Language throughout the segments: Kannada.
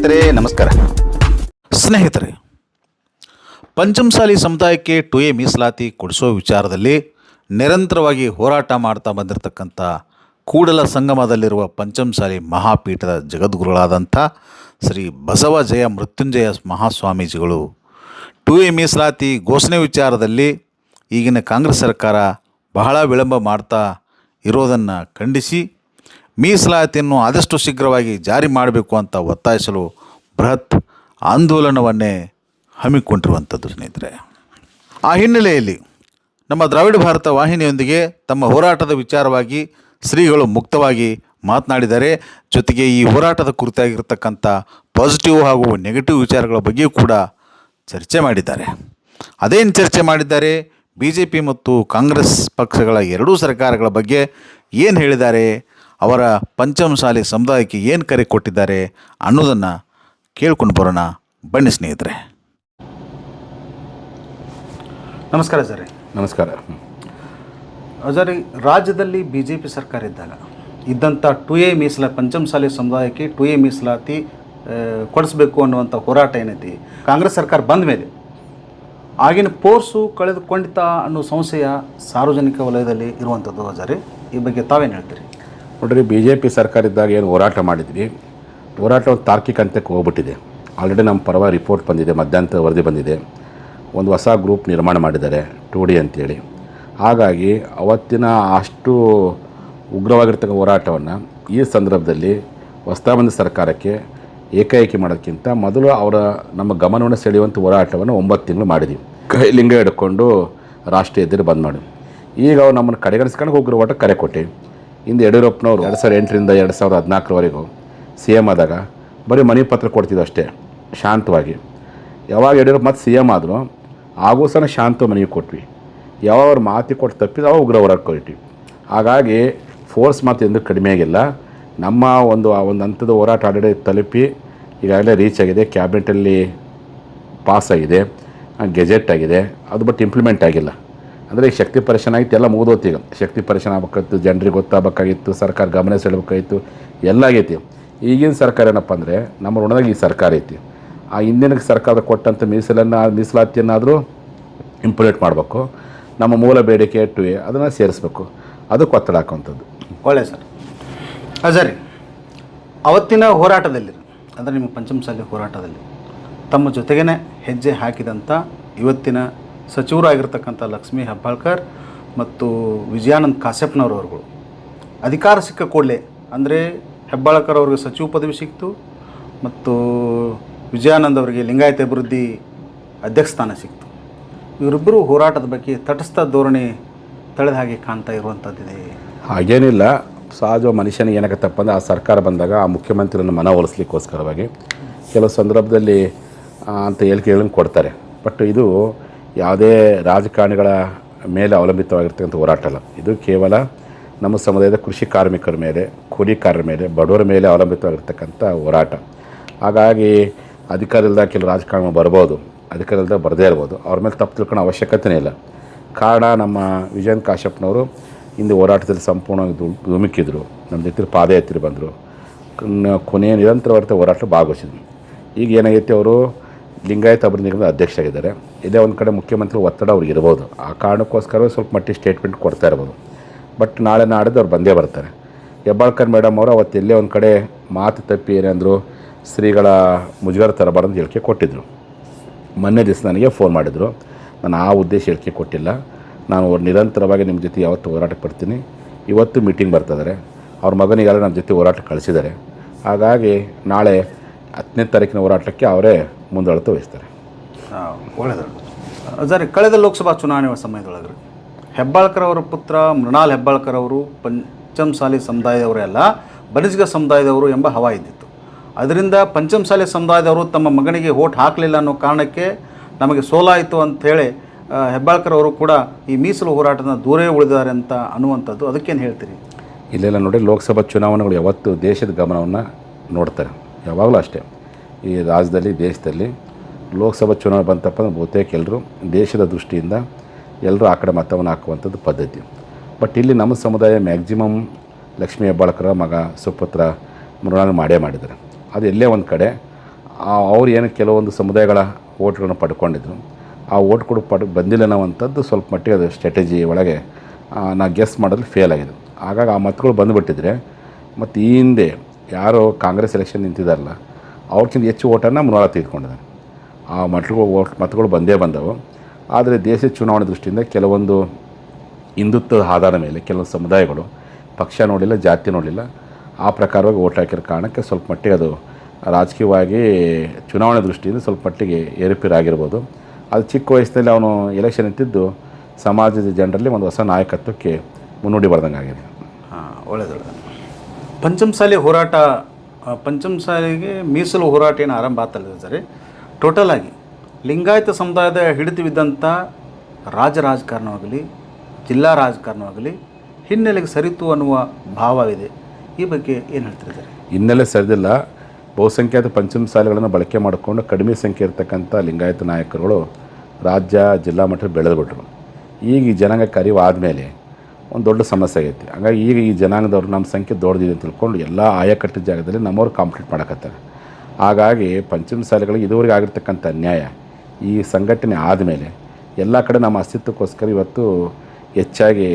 ಸ್ನೇಹಿತರೆ, ನಮಸ್ಕಾರ. ಸ್ನೇಹಿತರೆ, ಪಂಚಮಸಾಲಿ ಸಮುದಾಯಕ್ಕೆ ಟು ಎ ಮೀಸಲಾತಿ ಕೊಡಿಸೋ ವಿಚಾರದಲ್ಲಿ ನಿರಂತರವಾಗಿ ಹೋರಾಟ ಮಾಡ್ತಾ ಬಂದಿರತಕ್ಕಂಥ ಕೂಡಲ ಸಂಗಮದಲ್ಲಿರುವ ಪಂಚಮಸಾಲಿ ಮಹಾಪೀಠದ ಜಗದ್ಗುರುಗಳಾದಂಥ ಶ್ರೀ ಬಸವ ಜಯ ಮೃತ್ಯುಂಜಯ ಮಹಾಸ್ವಾಮೀಜಿಗಳು ಟು ಎ ಮೀಸಲಾತಿ ಘೋಷಣೆ ವಿಚಾರದಲ್ಲಿ ಈಗಿನ ಕಾಂಗ್ರೆಸ್ ಸರ್ಕಾರ ಬಹಳ ವಿಳಂಬ ಮಾಡ್ತಾ ಇರೋದನ್ನು ಖಂಡಿಸಿ ಮೀಸಲಾತಿಯನ್ನು ಆದಷ್ಟು ಶೀಘ್ರವಾಗಿ ಜಾರಿ ಮಾಡಬೇಕು ಅಂತ ಒತ್ತಾಯಿಸಲು ಬೃಹತ್ ಆಂದೋಲನವನ್ನೇ ಹಮ್ಮಿಕೊಂಡಿರುವಂಥದ್ದು ಸ್ನೇಹಿತರೆ. ಆ ಹಿನ್ನೆಲೆಯಲ್ಲಿ ನಮ್ಮ ದ್ರಾವಿಡ ಭಾರತ ವಾಹಿನಿಯೊಂದಿಗೆ ತಮ್ಮ ಹೋರಾಟದ ವಿಚಾರವಾಗಿ ಶ್ರೀಗಳು ಮುಕ್ತವಾಗಿ ಮಾತನಾಡಿದ್ದಾರೆ ಜೊತೆಗೆ ಈ ಹೋರಾಟದ ಕುರಿತಾಗಿರ್ತಕ್ಕಂಥ ಪಾಸಿಟಿವ್ ಹಾಗೂ ನೆಗೆಟಿವ್ ವಿಚಾರಗಳ ಬಗ್ಗೆಯೂ ಕೂಡ ಚರ್ಚೆ ಮಾಡಿದ್ದಾರೆ. ಅದೇನು ಚರ್ಚೆ ಮಾಡಿದ್ದಾರೆ? ಬಿ ಮತ್ತು ಕಾಂಗ್ರೆಸ್ ಪಕ್ಷಗಳ ಎರಡೂ ಸರ್ಕಾರಗಳ ಬಗ್ಗೆ ಏನು ಹೇಳಿದ್ದಾರೆ? ಅವರ ಪಂಚಮಸಾಲಿ ಸಮುದಾಯಕ್ಕೆ ಏನು ಕರೆ ಕೊಟ್ಟಿದ್ದಾರೆ ಅನ್ನೋದನ್ನು ಕೇಳ್ಕೊಂಡು ಬರೋಣ. ಬನ್ನಿ ಸ್ನೇಹಿತರೆ. ನಮಸ್ಕಾರ ಸರ್. ನಮಸ್ಕಾರ. ಸರ್ ರಾಜ್ಯದಲ್ಲಿ ಬಿ ಜೆ ಪಿ ಸರ್ಕಾರ ಇದ್ದಾಗ ಇದ್ದಂಥ ಟು ಎ ಮೀಸಲ ಪಂಚಮಸಾಲಿ ಸಮುದಾಯಕ್ಕೆ ಟು ಎ ಮೀಸಲಾತಿ ಕೊಡಿಸ್ಬೇಕು ಅನ್ನುವಂಥ ಹೋರಾಟ ಏನೈತಿ? ಕಾಂಗ್ರೆಸ್ ಸರ್ಕಾರ ಬಂದ ಮೇಲೆ ಆಗಿನ ಪೋರ್ಸು ಕಳೆದುಕೊಂಡಿತ ಅನ್ನೋ ಸಂಶಯ ಸಾರ್ವಜನಿಕ ವಲಯದಲ್ಲಿ ಇರುವಂಥದ್ದು ಅಜಾರಿ ಈ ಬಗ್ಗೆ ತಾವೇನು ಹೇಳ್ತೀರಿ? ನೋಡ್ರಿ ಬಿ ಜೆ ಪಿ ಸರ್ಕಾರ ಇದ್ದಾಗ ಏನು ಹೋರಾಟ ಮಾಡಿದ್ವಿ? ಹೋರಾಟ ಒಂದು ತಾರ್ಕಿಕ ಅಂತ್ಯಕ್ಕೆ ಹೋಗ್ಬಿಟ್ಟಿದೆ. ಆಲ್ರೆಡಿ ನಮ್ಮ ಪರವಾಗಿ ರಿಪೋರ್ಟ್ ಬಂದಿದೆ ಮಧ್ಯಾಹ್ನ ವರದಿ ಬಂದಿದೆ. ಒಂದು ಹೊಸ ಗ್ರೂಪ್ ನಿರ್ಮಾಣ ಮಾಡಿದ್ದಾರೆ, ಟು ಡಿ ಅಂತೇಳಿ. ಹಾಗಾಗಿ ಅವತ್ತಿನ ಅಷ್ಟು ಉಗ್ರವಾಗಿರ್ತಕ್ಕ ಹೋರಾಟವನ್ನು ಈ ಸಂದರ್ಭದಲ್ಲಿ ಹೊಸ್ತಾಬಂದ ಸರ್ಕಾರಕ್ಕೆ ಏಕಾಏಕಿ ಮಾಡೋದಕ್ಕಿಂತ ಮೊದಲು ಅವರ ನಮ್ಮ ಗಮನವನ್ನು ಸೆಳೆಯುವಂಥ ಹೋರಾಟವನ್ನು ಒಂಬತ್ತು ತಿಂಗಳು ಮಾಡಿದ್ವಿ. ಕೈ ಲಿಂಗ ಹಿಡ್ಕೊಂಡು ರಾಷ್ಟ್ರೀಯ ಎದುರು ಬಂದ್ ಮಾಡಿ. ಈಗ ಅವ್ರು ನಮ್ಮನ್ನು ಕಡೆಗಣಿಸ್ಕೊಂಡು ಉಗ್ರ ಹೋರಾಟ ಕರೆ ಕೊಟ್ಟು. ಇಂದು ಯಡಿಯೂರಪ್ಪನವರು ಎರಡು ಸಾವಿರದ ಎಂಟರಿಂದ ಎರಡು ಸಾವಿರದ ಹದಿನಾಲ್ಕರವರೆಗೂ ಸಿ ಎಂ ಆದಾಗ ಬರೀ ಮನೆ ಪತ್ರ ಕೊಡ್ತಿದ್ದು ಅಷ್ಟೇ, ಶಾಂತವಾಗಿ. ಯಾವಾಗ ಯಡಿಯೂರಪ್ಪ ಮತ್ತು ಸಿ ಎಂ ಆದರೂ ಆಗೂ ಸಹ ಶಾಂತ ಮನೆಗೆ ಕೊಟ್ವಿ. ಯಾವಾಗ ಅವ್ರು ಮಾತಿ ಕೊಟ್ಟು ತಪ್ಪಿದ ಅವಾಗ ಉಗ್ರ ಹೊರಗೆ ಕೊಟ್ವಿ. ಹಾಗಾಗಿ ಫೋರ್ಸ್ ಮಾತು ಎಂದು ಕಡಿಮೆ ಆಗಿಲ್ಲ. ನಮ್ಮ ಒಂದು ಆ ಒಂದು ಹಂತದ ಹೋರಾಟ ಆಲ್ರೆಡಿ ತಲುಪಿ ಈಗಾಗಲೇ ರೀಚ್ ಆಗಿದೆ ಕ್ಯಾಬಿನೆಟಲ್ಲಿ ಪಾಸ್ ಆಗಿದೆ ಗೆಜೆಟ್ ಆಗಿದೆ, ಅದು ಬಟ್ ಇಂಪ್ಲಿಮೆಂಟ್ ಆಗಿಲ್ಲ. ಅಂದರೆ ಶಕ್ತಿ ಪರಿಶನ ಆಗಿತ್ತು ಎಲ್ಲ ಮುಗಿದೋತಿ ಈಗ. ಶಕ್ತಿ ಪರಿಶನ ಆಗ್ಬೇಕಾಗಿತ್ತು ಜನರಿಗೆ ಗೊತ್ತಾಗಬೇಕಾಗಿತ್ತು, ಸರ್ಕಾರ ಗಮನ ಸೆಳಬೇಕಾಗಿತ್ತು ಎಲ್ಲ ಆಗೈತಿ ಈಗಿನ ಸರ್ಕಾರ ಏನಪ್ಪ ಅಂದರೆ, ನಮ್ಮ ಋಣದಾಗ ಈ ಸರ್ಕಾರ ಐತಿ. ಆ ಹಿಂದಿನ ಸರ್ಕಾರ ಕೊಟ್ಟಂಥ ಮೀಸಲನ್ನು, ಮೀಸಲಾತಿಯನ್ನಾದರೂ ಇಂಪ್ಲಿಮೆಂಟ್ ಮಾಡಬೇಕು. ನಮ್ಮ ಮೂಲ ಬೇಡಿಕೆ ಟು ಅದನ್ನು ಸೇರಿಸ್ಬೇಕು. ಅದಕ್ಕೆ ಒತ್ತಡ ಹಾಕುವಂಥದ್ದು. ಒಳ್ಳೆ ಸರ್. ಸರಿ ಅವತ್ತಿನ ಹೋರಾಟದಲ್ಲಿ, ಅಂದರೆ ನಿಮ್ಮ ಪಂಚಮಸಾಲಿ ಹೋರಾಟದಲ್ಲಿ ತಮ್ಮ ಜೊತೆಗೇ ಹೆಜ್ಜೆ ಹಾಕಿದಂಥ ಇವತ್ತಿನ ಸಚಿವರಾಗಿರ್ತಕ್ಕಂಥ ಲಕ್ಷ್ಮೀ ಹೆಬ್ಬಾಳ್ಕರ್ ಮತ್ತು ವಿಜಯಾನಂದ್ ಕಾಶ್ಯಪ್ನವರವರುಗಳು ಅಧಿಕಾರ ಸಿಕ್ಕ ಕೂಡಲೇ, ಅಂದರೆ ಹೆಬ್ಬಾಳ್ಕರ್ ಅವ್ರಿಗೆ ಸಚಿವ ಪದವಿ ಸಿಕ್ತು ಮತ್ತು ವಿಜಯಾನಂದ್ ಅವರಿಗೆ ಲಿಂಗಾಯತ ಅಭಿವೃದ್ಧಿ ಅಧ್ಯಕ್ಷ ಸ್ಥಾನ ಸಿಕ್ತು. ಇವರಿಬ್ಬರು ಹೋರಾಟದ ಬಗ್ಗೆ ತಟಸ್ಥ ಧೋರಣೆ ತಳೆದ ಹಾಗೆ ಕಾಣ್ತಾ ಇರುವಂಥದ್ದಿದೆ. ಹಾಗೇನಿಲ್ಲ, ಸಹಜ ಮನುಷ್ಯನಿಗೆ ಏನಾಗತ್ತಪ್ಪ ಅಂದರೆ ಆ ಸರ್ಕಾರ ಬಂದಾಗ ಆ ಮುಖ್ಯಮಂತ್ರಿಯನ್ನು ಮನವೊಲಿಸ್ಲಿಕ್ಕೋಸ್ಕರವಾಗಿ ಕೆಲವು ಸಂದರ್ಭದಲ್ಲಿ ಅಂತ ಹೇಳಿಕೆಗಳನ್ನು ಕೊಡ್ತಾರೆ. ಬಟ್ ಇದು ಯಾವುದೇ ರಾಜಕಾರಣಿಗಳ ಮೇಲೆ ಅವಲಂಬಿತವಾಗಿರ್ತಕ್ಕಂಥ ಹೋರಾಟ ಅಲ್ಲ. ಇದು ಕೇವಲ ನಮ್ಮ ಸಮುದಾಯದ ಕೃಷಿ ಕಾರ್ಮಿಕರ ಮೇಲೆ, ಕೂಲಿಕಾರರ ಮೇಲೆ, ಬಡವರ ಮೇಲೆ ಅವಲಂಬಿತವಾಗಿರ್ತಕ್ಕಂಥ ಹೋರಾಟ. ಹಾಗಾಗಿ ಅಧಿಕಾರ ಇಲ್ಲದ ಕೆಲವು ರಾಜಕಾರಣ ಬರ್ಬೋದು ಅಧಿಕಾರ ಇಲ್ಲದ ಬರದೇ ಇರ್ಬೋದು. ಅವ್ರ ಮೇಲೆ ತಪ್ಪು ತಿಳ್ಕೊಳ್ಳೋ ಅವಶ್ಯಕತೆನೇ ಇಲ್ಲ. ಕಾರಣ ನಮ್ಮ ವಿಜಯನ್ ಕಾಶ್ಯಪ್ನವರು ಹಿಂದೆ ಹೋರಾಟದಲ್ಲಿ ಸಂಪೂರ್ಣವಾಗಿ ಧುಮುಕಿದ್ರು. ನಮ್ಮ ಜೊತೆ ಪಾದಯಾತ್ರೆ ಬಂದರು. ಕೊನೆಯ ನಿರಂತರವಾದ ಹೋರಾಟ ಭಾಗವಹಿಸಿದ್ರು. ಈಗ ಏನಾಗೈತೆ ಅವರು ಲಿಂಗಾಯತ ಅಭಿವೃದ್ಧಿ ನಿಗಮದ ಅಧ್ಯಕ್ಷ ಆಗಿದ್ದಾರೆ ಇದೇ ಒಂದು ಕಡೆ ಮುಖ್ಯಮಂತ್ರಿ ಒತ್ತಡ ಅವ್ರಿಗೆ ಇರ್ಬೋದು. ಆ ಕಾರಣಕ್ಕೋಸ್ಕರವೇ ಸ್ವಲ್ಪ ಮಟ್ಟಿಗೆ ಸ್ಟೇಟ್ಮೆಂಟ್ ಕೊಡ್ತಾ ಇರ್ಬೋದು. ಬಟ್ ನಾಳೆ ನಾಡಿದ್ದು ಅವ್ರು ಬಂದೇ ಬರ್ತಾರೆ. ಹೆಬ್ಬಾಳ್ಕರ್ ಮೇಡಮ್ ಅವರು ಅವತ್ತು ಎಲ್ಲೇ ಒಂದು ಕಡೆ ಮಾತು ತಪ್ಪಿ ಏನಂದರು ಶ್ರೀಗಳ ಮುಜುಗರ ತರಬಾರ್ದು ಅಂತ ಹೇಳಿಕೆ ಕೊಟ್ಟಿದ್ದರು ಮೊನ್ನೆ ದಿವಸ ನನಗೆ ಫೋನ್ ಮಾಡಿದರು. ನಾನು ಆ ಉದ್ದೇಶ ಹೇಳಿಕೆ ಕೊಟ್ಟಿಲ್ಲ. ನಾನು ಅವ್ರು ನಿರಂತರವಾಗಿ ನಿಮ್ಮ ಜೊತೆ ಯಾವತ್ತು ಹೋರಾಟಕ್ಕೆ ಬರ್ತೀನಿ. ಇವತ್ತು ಮೀಟಿಂಗ್ ಬರ್ತಿದ್ದಾರೆ ಅವ್ರ ಮಗನಿಗೆಲ್ಲ ನಮ್ಮ ಜೊತೆ ಹೋರಾಟ ಕಳಿಸಿದ್ದಾರೆ. ಹಾಗಾಗಿ ನಾಳೆ ಹತ್ತನೇ ತಾರೀಕಿನ ಹೋರಾಟಕ್ಕೆ ಅವರೇ ಮುಂದಾಳತ ವಹಿಸ್ತಾರೆ. ಒಳ್ಳೆಯದು ಸರಿ ಕಳೆದ ಲೋಕಸಭಾ ಚುನಾವಣೆ ಸಮಯದೊಳಗೆ ಹೆಬ್ಬಾಳ್ಕರ್ ಅವರ ಪುತ್ರ ಮೃಣಾಲ್ ಹೆಬ್ಬಾಳ್ಕರ್ ಅವರು ಪಂಚಮಸಾಲಿ ಸಮುದಾಯದವರೇ ಅಲ್ಲ ಸಮುದಾಯದವರು ಎಂಬ ಹವಾ ಇದ್ದಿತ್ತು. ಅದರಿಂದ ಪಂಚಮಸಾಲಿ ಸಮುದಾಯದವರು ತಮ್ಮ ಮಗನಿಗೆ ಓಟ್ ಹಾಕಲಿಲ್ಲ ಅನ್ನೋ ಕಾರಣಕ್ಕೆ ನಮಗೆ ಸೋಲಾಯಿತು ಅಂಥೇಳಿ ಹೇಳಿ ಹೆಬ್ಬಾಳ್ಕರ್ ಅವರು ಕೂಡ ಈ ಮೀಸಲು ಹೋರಾಟನ ದೂರೇ ಉಳಿದಿದ್ದಾರೆ ಅಂತ ಅನ್ನುವಂಥದ್ದು. ಅದಕ್ಕೇನು ಹೇಳ್ತೀರಿ? ಇಲ್ಲೆಲ್ಲ ನೋಡಿ ಲೋಕಸಭಾ ಚುನಾವಣೆಗಳು ಯಾವತ್ತು ದೇಶದ ಗಮನವನ್ನು ನೋಡ್ತಾರೆ. ಯಾವಾಗಲೂ ಅಷ್ಟೇ. ಈ ರಾಜ್ಯದಲ್ಲಿ, ದೇಶದಲ್ಲಿ ಲೋಕಸಭಾ ಚುನಾವಣೆ ಬಂತಪ್ಪ ಅಂದ್ರೆ ಬಹುತೇಕ ಎಲ್ಲರೂ ದೇಶದ ದೃಷ್ಟಿಯಿಂದ ಎಲ್ಲರೂ ಆ ಕಡೆ ಮತವನ್ನು ಹಾಕುವಂಥದ್ದು ಪದ್ಧತಿ. ಬಟ್ ಇಲ್ಲಿ ನಮ್ಮ ಸಮುದಾಯ ಮ್ಯಾಕ್ಸಿಮಮ್ ಲಕ್ಷ್ಮೀ ಹೆಬ್ಬಾಳ್ಕರ ಮಗ ಸುಪುತ್ರ ಮೃಣಾಲ್ ಮಾಡೇ ಮಾಡಿದ್ದಾರೆ. ಅದು ಎಲ್ಲೇ ಒಂದು ಕಡೆ ಅವ್ರು ಏನು ಕೆಲವೊಂದು ಸಮುದಾಯಗಳ ಓಟ್ಗಳನ್ನು ಪಡ್ಕೊಂಡಿದ್ರು. ಆ ಓಟ್ ಕೂಡ ಪಡ್, ಬಂದಿಲ್ಲ ಅನ್ನೋವಂಥದ್ದು ಸ್ವಲ್ಪ ಮಟ್ಟಿಗೆ ಅದು ಸ್ಟ್ರಾಟಜಿ ಒಳಗೆ ನಾ ಗೆಸ್ ಮಾಡೋದು ಫೇಲ್ ಆಗಿದೆ. ಹಾಗಾಗಿ ಆ ಮತಗಳು ಬಂದುಬಿಟ್ಟಿದ್ರೆ, ಮತ್ತು ಈ ಹಿಂದೆ ಯಾರೋ ಕಾಂಗ್ರೆಸ್ ಎಲೆಕ್ಷನ್ ನಿಂತಿದ್ದಾರಲ್ಲ ಅವ್ರಿಗಿಂತ ಹೆಚ್ಚು ಓಟನ್ನು ಮುನಾಳ ತೆಗೆದುಕೊಂಡಿದ್ದಾನೆ ಆ ಮತಗಳು ಓಟ್ ಮತಗಳು ಬಂದೇ ಬಂದವು. ಆದರೆ ದೇಶದ ಚುನಾವಣೆ ದೃಷ್ಟಿಯಿಂದ ಕೆಲವೊಂದು ಹಿಂದುತ್ವದ ಆಧಾರ ಮೇಲೆ ಕೆಲವೊಂದು ಸಮುದಾಯಗಳು ಪಕ್ಷ ನೋಡಿಲ್ಲ ಜಾತಿ ನೋಡಲಿಲ್ಲ. ಆ ಪ್ರಕಾರವಾಗಿ ಓಟ್ ಹಾಕಿರೋ ಕಾರಣಕ್ಕೆ ಸ್ವಲ್ಪ ಮಟ್ಟಿಗೆ ಅದು ರಾಜಕೀಯವಾಗಿ ಚುನಾವಣೆ ದೃಷ್ಟಿಯಿಂದ ಸ್ವಲ್ಪ ಮಟ್ಟಿಗೆ ಏರುಪೇರಾಗಿರ್ಬೋದು. ಅದು ಚಿಕ್ಕ ವಯಸ್ಸಿನಲ್ಲಿ ಅವನು ಎಲೆಕ್ಷನ್ ಇಟ್ಟಿದ್ದು ಸಮಾಜದ ಜನರಲ್ಲಿ ಒಂದು ಹೊಸ ನಾಯಕತ್ವಕ್ಕೆ ಮುನ್ನುಡಿ ಬರ್ದಂಗೆ ಆಗಿದೆ ಹಾಂ ಒಳ್ಳೆಯದು ಪಂಚಮಸಾಲಿ ಹೋರಾಟ ಆ, ಪಂಚಮಸಾಲಿಗೆ ಮೀಸಲು ಹೋರಾಟ ಏನು ಆರಂಭ ಆಗ್ತಲ್ಲ ಸರಿ. ಟೋಟಲ್ ಆಗಿ ಲಿಂಗಾಯತ ಸಮುದಾಯದ ಹಿಡಿತವಿದ್ದಂಥ ರಾಜ ರಾಜಕಾರಣವಾಗಲಿ ಜಿಲ್ಲಾ ರಾಜಕಾರಣವಾಗಲಿ ಹಿನ್ನೆಲೆಗೆ ಸರಿತು ಅನ್ನುವ ಭಾವವಿದೆ. ಈ ಬಗ್ಗೆ ಏನು ಹೇಳ್ತಿದ್ದಾರೆ ಹಿನ್ನೆಲೆ ಸರಿದಿಲ್ಲ. ಬಹುಸಂಖ್ಯಾತ ಪಂಚಮ ಸಾಲೆಗಳನ್ನು ಬಳಕೆ ಮಾಡಿಕೊಂಡು ಕಡಿಮೆ ಸಂಖ್ಯೆ ಇರತಕ್ಕಂಥ ಲಿಂಗಾಯತ ನಾಯಕರುಗಳು ರಾಜ್ಯ ಜಿಲ್ಲಾ ಮಟ್ಟದಲ್ಲಿ ಬೆಳೆದುಬಿಟ್ರು. ಈಗ ಈ ಜನಾಂಗಕ್ಕೆ ಅರಿವು ಆದಮೇಲೆ ಒಂದು ದೊಡ್ಡ ಸಮಸ್ಯೆ ಆಗೈತಿ. ಹಾಗಾಗಿ ಈಗ ಈ ಜನಾಂಗದವ್ರು ನಮ್ಮ ಸಂಖ್ಯೆ ದೊಡ್ಡದಿದೆ ಅಂತ ತಿಳ್ಕೊಂಡು ಎಲ್ಲ ಆಯಕಟ್ಟು ಜಾಗದಲ್ಲಿ ನಮ್ಮವ್ರು ಕಾಂಪ್ಲೀಟ್ ಮಾಡಕತ್ತಾರೆ. ಹಾಗಾಗಿ ಪಂಚಮ ಶಾಲೆಗಳಿಗೆ ಇದುವರೆಗೆ ಆಗಿರ್ತಕ್ಕಂಥ ಅನ್ಯಾಯ ಈ ಸಂಘಟನೆ ಆದಮೇಲೆ ಎಲ್ಲ ಕಡೆ ನಮ್ಮ ಅಸ್ತಿತ್ವಕ್ಕೋಸ್ಕರ ಇವತ್ತು ಹೆಚ್ಚಾಗಿ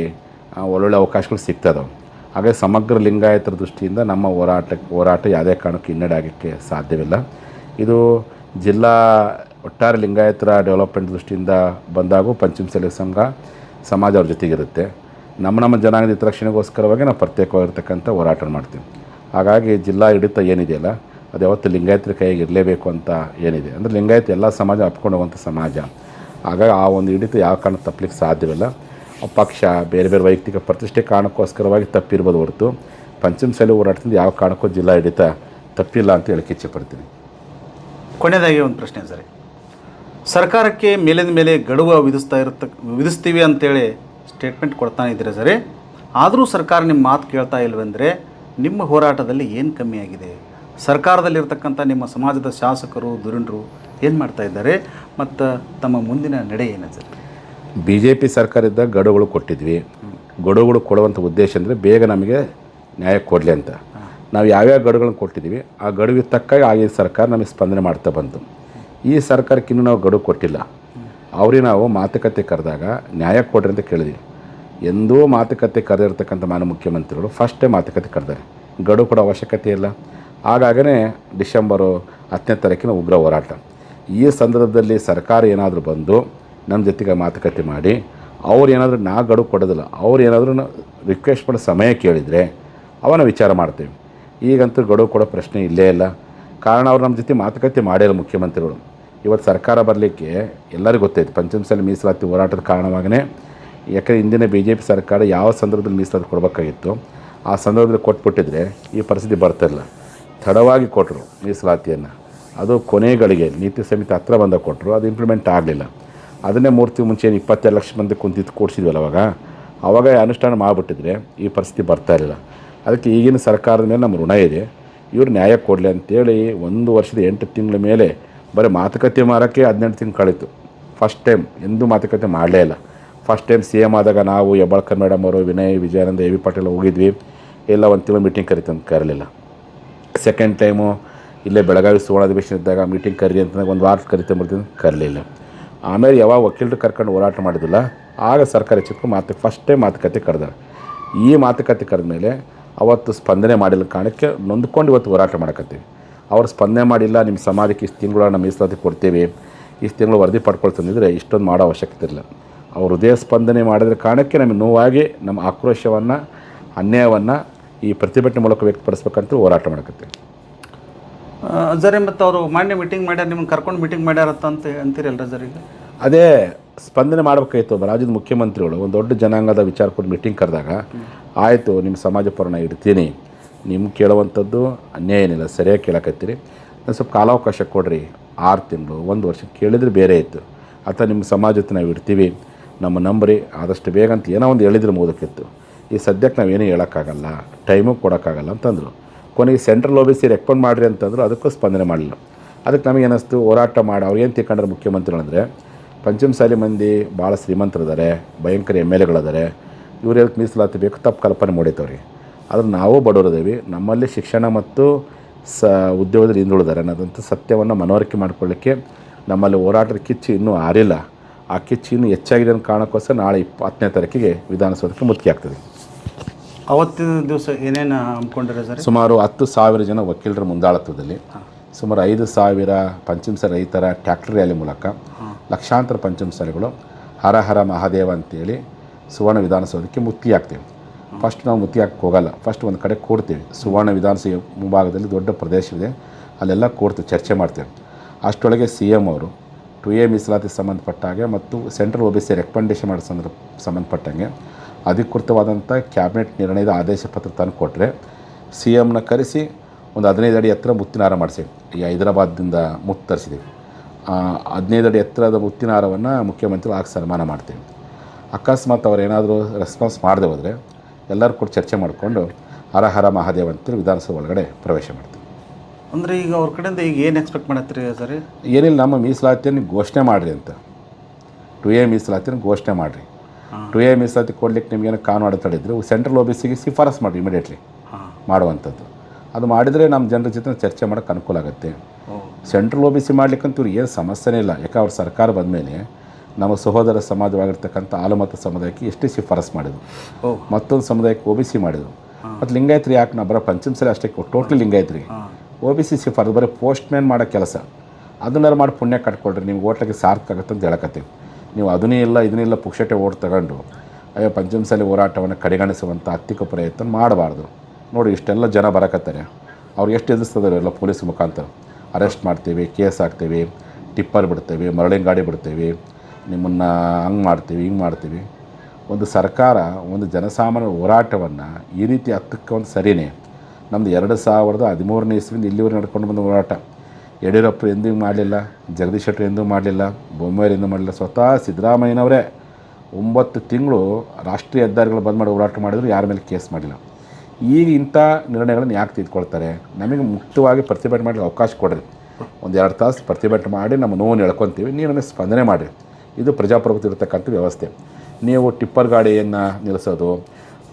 ಒಳ್ಳೊಳ್ಳೆ ಅವಕಾಶಗಳು ಸಿಗ್ತದವು. ಹಾಗಾಗಿ ಸಮಗ್ರ ಲಿಂಗಾಯತರ ದೃಷ್ಟಿಯಿಂದ ನಮ್ಮ ಹೋರಾಟ ಹೋರಾಟ ಯಾವುದೇ ಕಾರಣಕ್ಕೆ ಹಿನ್ನಡೆ ಸಾಧ್ಯವಿಲ್ಲ. ಇದು ಜಿಲ್ಲಾ ಒಟ್ಟಾರೆ ಲಿಂಗಾಯತರ ಡೆವಲಪ್ಮೆಂಟ್ ದೃಷ್ಟಿಯಿಂದ ಬಂದಾಗೂ ಪಂಚಮಸಾಲಿ ಸಂಘ ಸಮಾಜ ಅವ್ರ ಜೊತೆಗಿರುತ್ತೆ. ನಮ್ಮ ನಮ್ಮ ಜನಾಂಗದ ಹಿತರಕ್ಷಣೆಗೋಸ್ಕರವಾಗಿ ನಾವು ಪ್ರತ್ಯೇಕವಾಗಿರ್ತಕ್ಕಂಥ ಹೋರಾಟ ಮಾಡ್ತೀವಿ. ಹಾಗಾಗಿ ಜಿಲ್ಲಾ ಹಿಡಿತ ಏನಿದೆಯಲ್ಲ, ಅದು ಯಾವತ್ತು ಲಿಂಗಾಯತರ ಕೈಗೆ ಇರಲೇಬೇಕು ಅಂತ ಏನಿದೆ. ಅಂದರೆ ಲಿಂಗಾಯತ ಎಲ್ಲ ಸಮಾಜ ಅಪ್ಕೊಂಡು ಹೋಗುವಂಥ ಸಮಾಜ. ಹಾಗಾಗಿ ಆ ಒಂದು ಹಿಡಿತ ಯಾವ ಕಾರಣ ತಪ್ಪಲಿಕ್ಕೆ ಸಾಧ್ಯವಿಲ್ಲ. ಪಕ್ಷ ಬೇರೆ ಬೇರೆ ವೈಯಕ್ತಿಕ ಪ್ರತಿಷ್ಠೆ ಕಾರಣಕ್ಕೋಸ್ಕರವಾಗಿ ತಪ್ಪಿರ್ಬೋದು ಹೊರತು ಪಂಚಮಸಾಲಿ ಹೋರಾಟದಿಂದ ಯಾವ ಕಾರಣಕ್ಕೂ ಜಿಲ್ಲಾ ಹಿಡಿತ ತಪ್ಪಿಲ್ಲ ಅಂತ ಹೇಳಕ್ಕೆ ಇಚ್ಛೆಪಡ್ತೀನಿ ಕೊನೆಯದಾಗಿ ಒಂದು ಪ್ರಶ್ನೆ ಸರಿ. ಸರ್ಕಾರಕ್ಕೆ ಮೇಲಿನ ಮೇಲೆ ಗಡುವ ವಿಧಿಸ್ತಾ ಇರತ್ತ ವಿಧಿಸ್ತೀವಿ ಅಂತೇಳಿ ಸ್ಟೇಟ್ಮೆಂಟ್ ಕೊಡ್ತಾನೆ ಇದ್ದೀರ ಸರಿ, ಆದರೂ ಸರ್ಕಾರ ನಿಮ್ಮ ಮಾತು ಕೇಳ್ತಾ ಇಲ್ವೆಂದರೆ ನಿಮ್ಮ ಹೋರಾಟದಲ್ಲಿ ಏನು ಕಮ್ಮಿಯಾಗಿದೆ ಸರ್ಕಾರದಲ್ಲಿರ್ತಕ್ಕಂಥ ನಿಮ್ಮ ಸಮಾಜದ ಶಾಸಕರು, ಧುರೀಣರು ಏನು ಮಾಡ್ತಾ ಇದ್ದಾರೆ? ಮತ್ತು ತಮ್ಮ ಮುಂದಿನ ನಡೆ ಏನು ಸರ್? ಬಿ ಜೆ ಪಿ ಸರ್ಕಾರದಿಂದ ಗಡುಗಳು ಕೊಟ್ಟಿದ್ವಿ. ಗಡುಗಳು ಕೊಡುವಂಥ ಉದ್ದೇಶ ಅಂದರೆ ಬೇಗ ನಮಗೆ ನ್ಯಾಯ ಕೊಡಲಿ ಅಂತ. ನಾವು ಯಾವ್ಯಾವ ಗಡುಗಳನ್ನು ಕೊಟ್ಟಿದ್ವಿ ಆ ಗಡುವಿಗೆ ತಕ್ಕಾಗಿ ಆಗಿನ ಸರ್ಕಾರ ನಮಗೆ ಸ್ಪಂದನೆ ಮಾಡ್ತಾ ಬಂತು. ಈ ಸರ್ಕಾರಕ್ಕಿನ್ನೂ ನಾವು ಗಡುವು ಕೊಟ್ಟಿಲ್ಲ. ಅವ್ರಿಗೆ ನಾವು ಮಾತುಕತೆ ಕರೆದಾಗ ನ್ಯಾಯ ಕೊಡ್ರಿ ಅಂತ ಕೇಳಿದ್ವಿ. ಎಂದೂ ಮಾತುಕತೆ ಕರೆದಿರ್ತಕ್ಕಂಥ ಮಾನ್ಯ ಮುಖ್ಯಮಂತ್ರಿಗಳು ಫಸ್ಟೇ ಮಾತುಕತೆ ಕರೆದಾರೆ ಗಡು ಕೂಡ ಅವಶ್ಯಕತೆ ಇಲ್ಲ. ಹಾಗಾಗೇ ಡಿಸೆಂಬರು ಹತ್ತನೇ ತಾರೀಕಿನ ಉಗ್ರ ಹೋರಾಟ. ಈ ಸಂದರ್ಭದಲ್ಲಿ ಸರ್ಕಾರ ಏನಾದರೂ ಬಂದು ನಮ್ಮ ಜೊತೆಗೆ ಮಾತುಕತೆ ಮಾಡಿ, ಅವ್ರು ಏನಾದರೂ ನಾ ಗಡು ಕೊಡೋದಿಲ್ಲ, ಅವ್ರು ಏನಾದರೂ ರಿಕ್ವೆಸ್ಟ್ ಮಾಡೋ ಸಮಯ ಕೇಳಿದರೆ ಅವನ ವಿಚಾರ ಮಾಡ್ತೀವಿ. ಈಗಂತೂ ಗಡುವು ಕೊಡೋ ಪ್ರಶ್ನೆ ಇಲ್ಲೇ ಇಲ್ಲ. ಕಾರಣ ಅವ್ರು ನಮ್ಮ ಜೊತೆ ಮಾತುಕತೆ ಮಾಡಿಲ್ಲ ಮುಖ್ಯಮಂತ್ರಿಗಳು. ಇವತ್ತು ಸರ್ಕಾರ ಬರಲಿಕ್ಕೆ ಎಲ್ಲರಿಗೂ ಗೊತ್ತೈತೆ. ಪಂಚಮಸಾಲಿ ಮೀಸಲಾತಿ ಹೋರಾಟದ ಕಾರಣವಾಗೇ ಯಾಕಂದರೆ ಇಂದಿನ ಬಿ ಜೆ ಪಿ ಸರ್ಕಾರ ಯಾವ ಸಂದರ್ಭದಲ್ಲಿ ಮೀಸಲಾತಿ ಕೊಡಬೇಕಾಗಿತ್ತು, ಆ ಸಂದರ್ಭದಲ್ಲಿ ಕೊಟ್ಬಿಟ್ಟಿದ್ರೆ ಈ ಪರಿಸ್ಥಿತಿ ಬರ್ತಿರಲಿಲ್ಲ ತಡವಾಗಿ ಕೊಟ್ಟರು ಮೀಸಲಾತಿಯನ್ನು. ಅದು ಕೊನೆಗಳಿಗೆ ನೀತಿ ಸಮಿತಿ ಹತ್ರ ಬಂದಾಗ ಕೊಟ್ಟರು ಅದು ಇಂಪ್ಲಿಮೆಂಟ್ ಆಗಲಿಲ್ಲ. ಅದನ್ನೇ ಮೂರ್ತಿ ಮುಂಚೆ ಏನು ಇಪ್ಪತ್ತೆರಡು ಲಕ್ಷ ಮಂದಿ ಕುಂತಿದ್ದು ಕೂಡಿಸಿದ್ವಲ್ಲ ಅವಾಗ? ಆವಾಗ ಅನುಷ್ಠಾನ ಮಾಡಿಬಿಟ್ಟಿದ್ರೆ ಈ ಪರಿಸ್ಥಿತಿ ಬರ್ತಾ ಇರಲಿಲ್ಲ. ಅದಕ್ಕೆ ಈಗಿನ ಸರ್ಕಾರದ ಮೇಲೆ ನಮ್ಮ ಋಣ ಇದೆ. ಇವರು ನ್ಯಾಯ ಕೊಡಲಿ ಅಂತೇಳಿ ಒಂದು ವರ್ಷದ ಎಂಟು ತಿಂಗಳ ಮೇಲೆ ಬರೀ ಮಾತುಕತೆ ಮಾರೋಕ್ಕೆ ಹದಿನೆಂಟು ತಿಂಗಳು ಕಳೀತು. ಫಸ್ಟ್ ಟೈಮ್ ಎಂದೂ ಮಾತುಕತೆ ಮಾಡಲೇ ಇಲ್ಲ. ಫಸ್ಟ್ ಟೈಮ್ ಸಿ ಎಂ ಆದಾಗ ನಾವು ಹೆಬ್ಬಾಳ್ಕರ್ ಮೇಡಮ್ ಅವರು, ವಿನಯ್, ವಿಜಯಾನಂದ ಎ ವಿ ಪಾಟೀಲ್ ಹೋಗಿದ್ವಿ. ಎಲ್ಲ ಒಂದು ತಿಂಗಳು ಮೀಟಿಂಗ್ ಕರಿತಂತ ಕರಲಿಲ್ಲ. ಸೆಕೆಂಡ್ ಟೈಮು ಇಲ್ಲೇ ಬೆಳಗಾವಿ ಸುವರ್ಣ ಅಧಿವೇಶನ ಇದ್ದಾಗ ಮೀಟಿಂಗ್ ಕರಿ ಅಂತ ಒಂದು ವಾರ ಕರಿತಂಬರ್ತೀನಿ ಕರಲಿಲ್ಲ. ಆಮೇಲೆ ಯಾವಾಗ ವಕೀಲರು ಕರ್ಕೊಂಡು ಹೋರಾಟ ಮಾಡಿದಿಲ್ಲ ಆಗ ಸರ್ಕಾರಿ ಚಿಕ್ಕ ಮಾತು ಫಸ್ಟ್ ಟೈಮ್ ಮಾತುಕತೆ ಕರೆದಾರೆ. ಈ ಮಾತುಕತೆ ಕರೆದ ಮೇಲೆ ಅವತ್ತು ಸ್ಪಂದನೆ ಮಾಡಿಲ್ಲ ಕಾರಣಕ್ಕೆ ನೊಂದ್ಕೊಂಡು ಇವತ್ತು ಹೋರಾಟ ಮಾಡಕತ್ತೀವಿ. ಅವ್ರು ಸ್ಪಂದನೆ ಮಾಡಿಲ್ಲ ನಿಮ್ಮ ಸಮಾಜಕ್ಕೆ ಇಷ್ಟು ತಿಂಗಳು ನಮ್ಮ ಮೀಸಲಾತಿ ಕೊಡ್ತೀವಿ ಇಷ್ಟು ತಿಂಗಳು ವರದಿ ಪಡ್ಕೊಳ್ತಂದಿದ್ರೆ ಇಷ್ಟೊಂದು ಮಾಡೋ ಅವಶ್ಯಕತೆ ಇಲ್ಲ. ಅವ್ರ ಹೃದಯ ಸ್ಪಂದನೆ ಮಾಡಿದ್ರೆ ಕಾರಣಕ್ಕೆ ನಮಗೆ ನೋವಾಗಿ ನಮ್ಮ ಆಕ್ರೋಶವನ್ನು ಅನ್ಯಾಯವನ್ನು ಈ ಪ್ರತಿಭಟನೆ ಮೂಲಕ ವ್ಯಕ್ತಪಡಿಸ್ಬೇಕಂತ ಹೋರಾಟ ಮಾಡಕತ್ತೆ ಸರಿ ಮತ್ತು ಅವರು ಮಾನ್ಯ ಮೀಟಿಂಗ್ ಮಾಡ್ಯಾರ ನಿಮ್ಗೆ ಕರ್ಕೊಂಡು ಮೀಟಿಂಗ್ ಮಾಡ್ಯಾರತ್ತ ಅಂತ ಅಂತೀರಲ್ರ ಸರ್ ಈಗ? ಅದೇ ಸ್ಪಂದನೆ ಮಾಡಬೇಕಾಯ್ತು ರಾಜ್ಯದ ಮುಖ್ಯಮಂತ್ರಿಗಳು ಒಂದು ದೊಡ್ಡ ಜನಾಂಗದ ವಿಚಾರ ಕೊಟ್ಟು ಮೀಟಿಂಗ್ ಕರೆದಾಗ ಆಯಿತು ನಿಮ್ಮ ಸಮಾಜ ಪೂರ್ಣ ಇಡ್ತೀನಿ ನಿಮ್ಮ ಕೇಳುವಂಥದ್ದು ಅನ್ಯಾಯ ಏನಿಲ್ಲ, ಸರಿಯಾಗಿ ಕೇಳಕತ್ತೀರಿ. ಸ್ವಲ್ಪ ಕಾಲಾವಕಾಶ ಕೊಡ್ರಿ. ಆರು ತಿಂಗಳು, ಒಂದು ವರ್ಷ ಕೇಳಿದ್ರೆ ಬೇರೆ ಇತ್ತು. ಅಥವಾ ನಿಮ್ಮ ಸಮಾಜ ಜೊತೆ ನಾವು ಇಡ್ತೀವಿ ನಮ್ಮ ನಂಬರಿ ಆದಷ್ಟು ಬೇಗ ಅಂತ ಏನೋ ಒಂದು ಹೇಳಿದ್ರೆ ಮುಗಿದಕ್ಕಿತ್ತು ಈ ಸದ್ಯಕ್ಕೆ ನಾವೇನು ಹೇಳೋಕ್ಕಾಗಲ್ಲ. ಟೈಮು ಕೊಡೋಕ್ಕಾಗಲ್ಲ ಅಂತಂದರು. ಕೊನೆಗೆ ಸೆಂಟ್ರಲ್ ಓಬಿಸಿ ರೆಕಮೆಂಡ್ ಮಾಡಿರಿ ಅಂತಂದರು, ಅದಕ್ಕೂ ಸ್ಪಂದನೆ ಮಾಡಲಿಲ್ಲ. ಅದಕ್ಕೆ ನಮಗೆ ಅನ್ನಿಸ್ತು ಹೋರಾಟ ಮಾಡಿ, ಅವ್ರು ಏನು ತಿಳ್ಕೊಂಡ್ರೆ ಮುಖ್ಯಮಂತ್ರಿಗಳಂದರೆ ಪಂಚಮಸಾಲಿ ಮಂದಿ ಭಾಳ ಶ್ರೀಮಂತರಿದ್ದಾರೆ ಭಯಂಕರ ಎಂ ಎಲ್ ಎಗಳಿದ್ದಾರೆ ಇವ್ರು ಹೇಳಕ್ಕೆ ಮೀಸಲಾತಿ ಬೇಕು, ತಪ್ಪು ಕಲ್ಪನೆ ಮಾಡೈತವ್ರಿಗೆ ಆದ್ರೆ ನಾವು ಬಡವರಿದ್ದೀವಿ. ನಮ್ಮಲ್ಲಿ ಶಿಕ್ಷಣ ಮತ್ತು ಸ ಉದ್ಯೋಗದಲ್ಲಿ ಹಿಂದುಳಿದಾರೆ ಅನ್ನೋದಂಥ ಸತ್ಯವನ್ನು ಮನವರಿಕೆ ಮಾಡಿಕೊಳ್ಳಿಕ್ಕೆ ನಮ್ಮಲ್ಲಿ ಹೋರಾಟದ ಕಿಚ್ಚು ಇನ್ನೂ ಆರಿಲ್ಲ. ಆ ಕಿಚ್ಚು ಇನ್ನೂ ಹೆಚ್ಚಾಗಿದೆ ಅನ್ನೋ ಕಾರಣಕ್ಕೋಸ್ಕರ ನಾಳೆ ಇಪ್ಪತ್ತನೇ ತಾರೀಕಿಗೆ ವಿಧಾನಸೌಧಕ್ಕೆ ಮುತ್ತಿಗೆ ಆಗ್ತದೆ ಅವತ್ತಿನ ದಿವಸ ಏನೇನು ಹಮ್ಮಿಕೊಂಡಿರ ಸರ್? ಸುಮಾರು ಹತ್ತು ಸಾವಿರ ಜನ ವಕೀಲರ ಮುಂದಾಳತ್ವದಲ್ಲಿ. ಸುಮಾರು ಐದು ಸಾವಿರ ಪಂಚಮಸ ರೈತರ ಟ್ಯಾಕ್ಟರ್ ರ್ಯಾಲಿ ಮೂಲಕ ಲಕ್ಷಾಂತರ ಪಂಚಮಸಾಲಿಗಳು ಹರ ಹರ ಮಹಾದೇವ ಅಂತೇಳಿ ಸುವರ್ಣ ವಿಧಾನಸೌಧಕ್ಕೆ ಮುತ್ತಿಗೆ ಹಾಕ್ತೀವಿ. ಫಸ್ಟ್ ನಾವು ಮುತ್ತಿ ಹಾಕಕ್ಕೆ ಹೋಗಲ್ಲ. ಫಸ್ಟ್ ಒಂದು ಕಡೆ ಕೂಡ್ತೀವಿ. ಸುವರ್ಣ ವಿಧಾನಸಭೆ ಮುಂಭಾಗದಲ್ಲಿ ದೊಡ್ಡ ಪ್ರದೇಶವಿದೆ. ಅಲ್ಲೆಲ್ಲ ಕೂಡ್ತೀವಿ ಚರ್ಚೆ ಮಾಡ್ತೇವೆ. ಅಷ್ಟರೊಳಗೆ ಸಿ ಎಂ ಅವರು ಟು ಎ ಸಂಬಂಧಪಟ್ಟ ಹಾಗೆ ಮತ್ತು central O B C recommendation ಮಾಡೋ ಸಂದರ್ಭ ಸಂಬಂಧಪಟ್ಟಂಗೆ ಅಧಿಕೃತವಾದಂಥ ಕ್ಯಾಬಿನೆಟ್ ನಿರ್ಣಯದ ಆದೇಶ ಪತ್ರ ತಂದು ಕೊಟ್ಟರೆ ಸಿ ಎಮ್ನ ಕರೆಸಿ ಒಂದು ಹದಿನೈದು ಅಡಿ ಎತ್ತರ ಮುತ್ತಿನ ಹಾರ ಮಾಡಿಸಿವಿ ಈ ಹೈದರಾಬಾದ್ದಿಂದ ಮುತ್ತು ತರಿಸಿದ್ದೀವಿ. ಹದಿನೈದು ಅಡಿ ಎತ್ತರದ ಮುತ್ತಿನ ಹಾರವನ್ನು ಮುಖ್ಯಮಂತ್ರಿಗಳು ಆಗಿ ಸನ್ಮಾನ ಮಾಡ್ತೀವಿ. ಅಕಸ್ಮಾತ್ ಅವ್ರು ಏನಾದರೂ ರೆಸ್ಪಾನ್ಸ್ ಮಾಡದೆ ಹೋದರೆ ಎಲ್ಲರೂ ಕೂಡ ಚರ್ಚೆ ಮಾಡಿಕೊಂಡು ಹರ ಹರ ಮಹಾದೇವ್ ಅಂತೇಳಿ ವಿಧಾನಸಭೆ ಒಳಗಡೆ ಪ್ರವೇಶ ಮಾಡ್ತೀವಿ. ಅಂದರೆ ಈಗ ಅವ್ರ ಕಡೆಯಿಂದ ಈಗ ಏನು ಎಕ್ಸ್ಪೆಕ್ಟ್ ಮಾಡತ್ತೀರಿ ಸರ್? ಏನಿಲ್ಲ ನಮ್ಮ ಮೀಸಲಾತಿಯನ್ನು ಘೋಷಣೆ ಮಾಡಿರಿ ಅಂತ. ಟು ಎ ಮೀಸಲಾತಿಯನ್ನು ಘೋಷಣೆ ಮಾಡಿರಿ. ಟು ಎ ಮೀಸಲಾತಿ ಕೊಡ್ಲಿಕ್ಕೆ ನಿಮಗೇನು ಕಾನೂನು ಅಡೆತಡೆ ಇದ್ದರೆ ಸೆಂಟ್ರಲ್ ಓಬಿಸಿಗೆ ಶಿಫಾರಸ್ ಮಾಡಿರಿ ಇಮಿಡಿಯೇಟ್ಲಿ ಮಾಡುವಂಥದ್ದು. ಅದು ಮಾಡಿದರೆ ನಮ್ಮ ಜನರ ಜೊತೆ ಚರ್ಚೆ ಮಾಡೋಕ್ಕೆ ಅನುಕೂಲ ಆಗುತ್ತೆ. Central O. ಬಿ ಸಿ ಮಾಡ್ಲಿಕ್ಕಂತೂ ಇವ್ರಿಗೆ ಏನು ಸಮಸ್ಯೆನೇ ಇಲ್ಲ. ಯಾಕೆ ಅವ್ರ ಸರ್ಕಾರ ಬಂದಮೇಲೆ ನಮ್ಮ ಸಹೋದರ ಸಮಾಜವಾಗಿರ್ತಕ್ಕಂಥ ಆಲಮತ ಸಮುದಾಯಕ್ಕೆ ಎಷ್ಟೇ ಶಿಫಾರಸ್ ಮಾಡಿದ್ರು. ಮತ್ತೊಂದು ಸಮುದಾಯಕ್ಕೆ ಒ ಬಿ ಸಿ ಮಾಡಿದ್ರು. ಮತ್ತು ಲಿಂಗಾಯತ್ರಿ ಯಾಕೆ ನಾ ಬರೋ ಪಂಚಮಸರಿ ಅಷ್ಟೇ ಟೋಟ್ಲಿ ಲಿಂಗಾಯತ್ರಿಗೆ. ಒ ಬಿ ಸಿ ಶಿಫಾರಸ್ ಬರೀ ಪೋಸ್ಟ್ ಮ್ಯಾನ್ ಮಾಡೋ ಕೆಲಸ. ಅದನ್ನೆಲ್ಲ ಮಾಡಿ ಪುಣ್ಯ ಕಟ್ಕೊಳ್ರಿ ನಿಮ್ಗೆ ಓಟ್ಲಿಗೆ ಸಾರ್ಥಕ ಆಗುತ್ತೆ ಅಂತ ಹೇಳಕತ್ತೀವಿ. ನೀವು ಅದನ್ನೇ ಇಲ್ಲ ಇದನ್ನೆಲ್ಲ ಪುಕ್ಷಟೆ ಓಟ್ ತಗೊಂಡು ಅಯ್ಯೋ ಪಂಚಮಸಾಲಿ ಹೋರಾಟವನ್ನು ಕಡೆಗಣಿಸುವಂಥ ಅತ್ತಿಕ ಪ್ರಯತ್ನ ಮಾಡಬಾರ್ದು. ನೋಡಿ ಇಷ್ಟೆಲ್ಲ ಜನ ಬರಕತ್ತಾರೆ. ಅವ್ರು ಎಷ್ಟು ಎದುರಿಸ್ತದಾರೆ ಎಲ್ಲ ಪೊಲೀಸ್ ಮುಖಾಂತರ. ಅರೆಸ್ಟ್ ಮಾಡ್ತೀವಿ ಕೇಸ್ ಹಾಕ್ತೀವಿ ಟಿಪ್ಪರ್ ಬಿಡ್ತೀವಿ ಮರಳಿನ ಗಾಡಿ ಬಿಡ್ತೀವಿ ನಿಮ್ಮನ್ನು ಹಂಗೆ ಮಾಡ್ತೀವಿ, ಹಿಂಗೆ ಮಾಡ್ತೀವಿ. ಒಂದು ಸರ್ಕಾರ, ಒಂದು ಜನಸಾಮಾನ್ಯ ಹೋರಾಟವನ್ನು ಈ ರೀತಿ ಹತ್ತಕ್ಕೆ ಒಂದು ಸರಿನೇ. ನಮ್ಮದು ಎರಡು ಸಾವಿರದ ಹದಿಮೂರನೇ ಇಸ್ವಿಂದ ಇಲ್ಲಿವರೆಗೆ ನಡ್ಕೊಂಡು ಬಂದ ಹೋರಾಟ. ಯಡಿಯೂರಪ್ಪ ಎಂದೂ ಮಾಡಲಿಲ್ಲ, ಜಗದೀಶ್ ಶೆಟ್ಟರ್ ಎಂದೂ ಮಾಡಲಿಲ್ಲ, ಬೊಮ್ಮಾಯಿ ಎಂದೂ ಮಾಡಲಿಲ್ಲ. ಸ್ವತಃ ಸಿದ್ದರಾಮಯ್ಯನವರೇ ಒಂಬತ್ತು ತಿಂಗಳು ರಾಷ್ಟ್ರೀಯ ಹೆದ್ದಾರಿಗಳು ಬಂದ್ ಮಾಡಿ ಹೋರಾಟ ಮಾಡಿದ್ರು, ಯಾರ ಮೇಲೆ ಕೇಸ್ ಮಾಡಿಲ್ಲ ಈಗ ಇಂಥ ನಿರ್ಣಯಗಳನ್ನು ಯಾಕೆ ತೆಗೆದುಕೊಳ್ತಾರೆ? ನಮಗೆ ಮುಕ್ತವಾಗಿ ಪ್ರತಿಭಟನೆ ಮಾಡಲಿಕ್ಕೆ ಅವಕಾಶ ಕೊಡ್ರಿ. ಒಂದು ಎರಡು ತಾಸು ಪ್ರತಿಭಟನೆ ಮಾಡಿ ನಮ್ಮ ನೋವನ್ನು ಹೇಳ್ಕೊತೀವಿ ನೀವು ನಮಗೆ ಸ್ಪಂದನೆ ಮಾಡಿರಿ. ಇದು ಪ್ರಜಾಪ್ರಭುತ್ವ ಇರತಕ್ಕಂಥ ವ್ಯವಸ್ಥೆ. ನೀವು ಟಿಪ್ಪರ್ ಗಾಡಿಯನ್ನು ನಿಲ್ಲಿಸೋದು,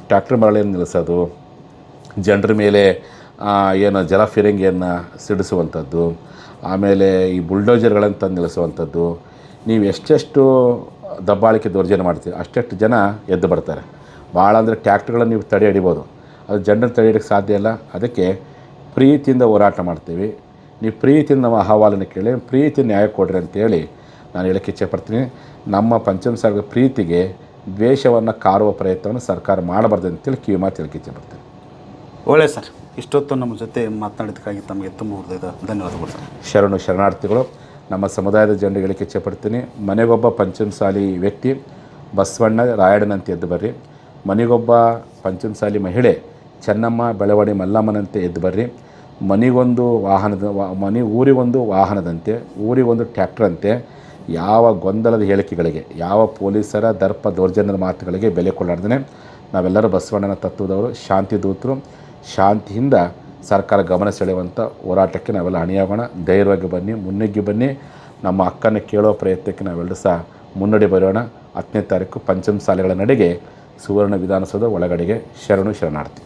ಟ್ರ್ಯಾಕ್ಟರ್ ಮರಳಿಯನ್ನು ನಿಲ್ಲಿಸೋದು, ಜನರ ಮೇಲೆ ಏನು ಜಲ ಫಿರಂಗಿಯನ್ನು ಸಿಡಿಸುವಂಥದ್ದು, ಆಮೇಲೆ ಈ ಬುಲ್ಡೋಜರ್ಗಳನ್ನು ತಂದು ನಿಲ್ಲಿಸುವಂಥದ್ದು, ನೀವು ಎಷ್ಟೆಷ್ಟು ದಬ್ಬಾಳಿಕೆ ದೌರ್ಜನ್ಯ ಮಾಡ್ತೀವಿ ಅಷ್ಟೆಷ್ಟು ಜನ ಎದ್ದು ಬರ್ತಾರೆ. ಭಾಳ ಅಂದರೆ ಟ್ಯಾಕ್ಟ್ರ್ಗಳನ್ನು ನೀವು ತಡೆ ಹಿಡಿಬೋದು. ಅದು ಜನರನ್ನು ತಡೆ ಹಿಡಿಯೋಕ್ಕೆ ಸಾಧ್ಯ ಇಲ್ಲ. ಅದಕ್ಕೆ ಪ್ರೀತಿಯಿಂದ ಹೋರಾಟ ಮಾಡ್ತೀವಿ. ನೀವು ಪ್ರೀತಿಯಿಂದ ನಮ್ಮ ಅಹವಾಲನ್ನು ಕೇಳಿ ಪ್ರೀತಿ ನ್ಯಾಯ ಕೊಡ್ರಿ ಅಂತೇಳಿ ನಾನು ಹೇಳಕ್ಕೆ ಇಚ್ಛೆಪಡ್ತೀನಿ ನಮ್ಮ ಪಂಚಮ ಸಾಗರ ಪ್ರೀತಿಗೆ ದ್ವೇಷವನ್ನು ಕಾರುವ ಪ್ರಯತ್ನವನ್ನು ಸರ್ಕಾರ ಮಾಡಬಾರ್ದು ಅಂತೇಳಿ ಕಿವಿ ಮಾತು ಹೇಳಕ್ಕೆ ಇಚ್ಛೆಪಡ್ತೀನಿ ಒಳ್ಳೆ ಸರ್. ಇಷ್ಟೊತ್ತು ನಮ್ಮ ಜೊತೆ ಮಾತನಾಡಿದ್ದಕ್ಕಾಗಿ ತಮಗೆ ತುಂಬ ಹೃದಯದ ಧನ್ಯವಾದಗಳು ಸರ್. ಶರಣು ಶರಣಾರ್ಥಿಗಳು ನಮ್ಮ ಸಮುದಾಯದ ಜನರಿಗೆ ಹೇಳಕ್ಕೆ ಇಚ್ಛೆಪಡ್ತೀನಿ ಮನೆಗೊಬ್ಬ ಪಂಚಮಸಾಲಿ ವ್ಯಕ್ತಿ ಬಸವಣ್ಣ ರಾಯಣ್ಣನಂತೆ ಎದ್ದು ಬರ್ರಿ. ಮನೆಗೊಬ್ಬ ಪಂಚಮಸಾಲಿ ಮಹಿಳೆ ಚೆನ್ನಮ್ಮ ಬೆಳವಡಿ ಮಲ್ಲಮ್ಮನಂತೆ ಎದ್ದು ಬರ್ರಿ. ಮನೆಗೊಂದು ವಾಹನದ ವಾ ಮನೆ ಊರಿಗೊಂದು ವಾಹನದಂತೆ ಊರಿಗೊಂದು ಟ್ಯಾಕ್ಟ್ರಂತೆ ಯಾವ ಗೊಂದಲದ ಹೇಳಿಕೆಗಳಿಗೆ, ಯಾವ ಪೊಲೀಸರ ದರ್ಪ ದೌರ್ಜನ್ಯದ ಮಾತುಗಳಿಗೆ ಬೆಲೆ ಕೊಡಲಾರ್ದೇ ನಾವೆಲ್ಲರೂ ಬಸವಣ್ಣನ ತತ್ವದವರು ಶಾಂತಿ ದೂತರು ಶಾಂತಿಯಿಂದ ಸರ್ಕಾರ ಗಮನ ಸೆಳೆಯುವಂಥ ಹೋರಾಟಕ್ಕೆ ನಾವೆಲ್ಲ ಅಣಿಯಾಗೋಣ ಧೈರ್ಯವಾಗಿ ಬನ್ನಿ, ಮುನ್ನುಗ್ಗಿ ಬನ್ನಿ. ನಮ್ಮ ಅಕ್ಕನ ಕೇಳೋ ಪ್ರಯತ್ನಕ್ಕೆ ನಾವೆಲ್ಲರೂ ಸಹ ಮುನ್ನಡೆ ಬರೋಣ. ಹತ್ತನೇ ತಾರೀಕು ಪಂಚಮ ಶಾಲೆಗಳ ನಡೆಗೆ ಸುವರ್ಣ ವಿಧಾನಸೌಧ ಒಳಗಡೆಗೆ ಶರಣು ಶರಣಾರ್ಥಿ.